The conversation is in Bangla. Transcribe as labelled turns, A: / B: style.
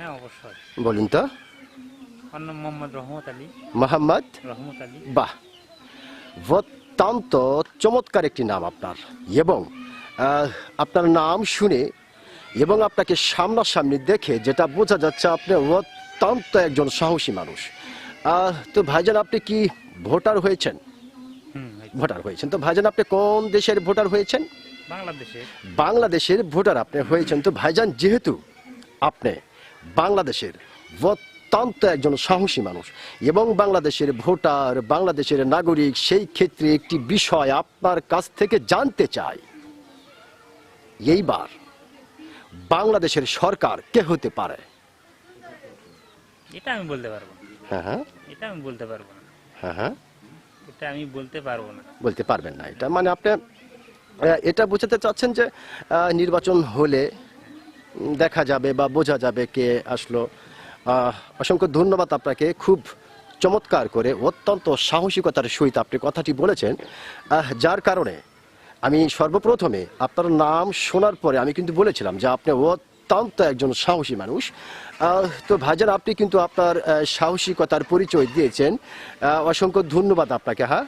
A: হ্যাঁ অবশ্যই।
B: বলুন তো।
A: আমার নাম মোহাম্মদ রহমত আলী।
B: মোহাম্মদ?
A: রহমত আলী।
B: বাহ। অত্যন্ত চমৎকার একটি নাম আপনার। এবং আপনার নাম শুনে এবং আপনাকে সামনাসামনি দেখে যেটা বোঝা যাচ্ছে আপনি অত্যন্ত একজন সাহসী মানুষ। তো ভাইজান আপনি কি ভোটার হয়েছেন? ভোটার হয়েছেন। তো ভাইজান আপনি কোন দেশের ভোটার হয়েছেন?
A: বাংলাদেশে
B: বাংলাদেশের ভোটার আপনি হয়েছেন। তো ভাইজান যেহেতু আপনি বাংলাদেশের অত্যন্ত একজন সাহসী মানুষ এবং বাংলাদেশের ভোটার বাংলাদেশের নাগরিক সেই ক্ষেত্রে একটি বিষয় আপনার কাছ থেকে জানতে চাই। এইবার বাংলাদেশের সরকার কে হতে পারে?
A: এটা আমি বলতে পারব
B: হ্যাঁ হ্যাঁ।
A: এটা আমি বলতে পারব না।
B: হ্যাঁ হ্যাঁ।
A: এটা আমি বলতে পারব না।
B: বলতে পারবেন না। এটা মানে আপনি এটা বোঝাতে চাচ্ছেন যে নির্বাচন হলে দেখা যাবে বা বোঝা যাবে কে আসলো। অসংখ্য ধন্যবাদ আপনাকে। খুব চমৎকার করে, অত্যন্ত সাহসিকতার সহিত আপনি কথাটি বলেছেন। যার কারণে আমি সর্বপ্রথমে আপনার নাম শোনার পরে আমি কিন্তু বলেছিলাম যে আপনি অত্যন্ত একজন সাহসী মানুষ। তো ভাইজান, আপনি কিন্তু আপনার সাহসিকতার পরিচয় দিয়েছেন। অসংখ্য ধন্যবাদ আপনাকে হ্যাঁ।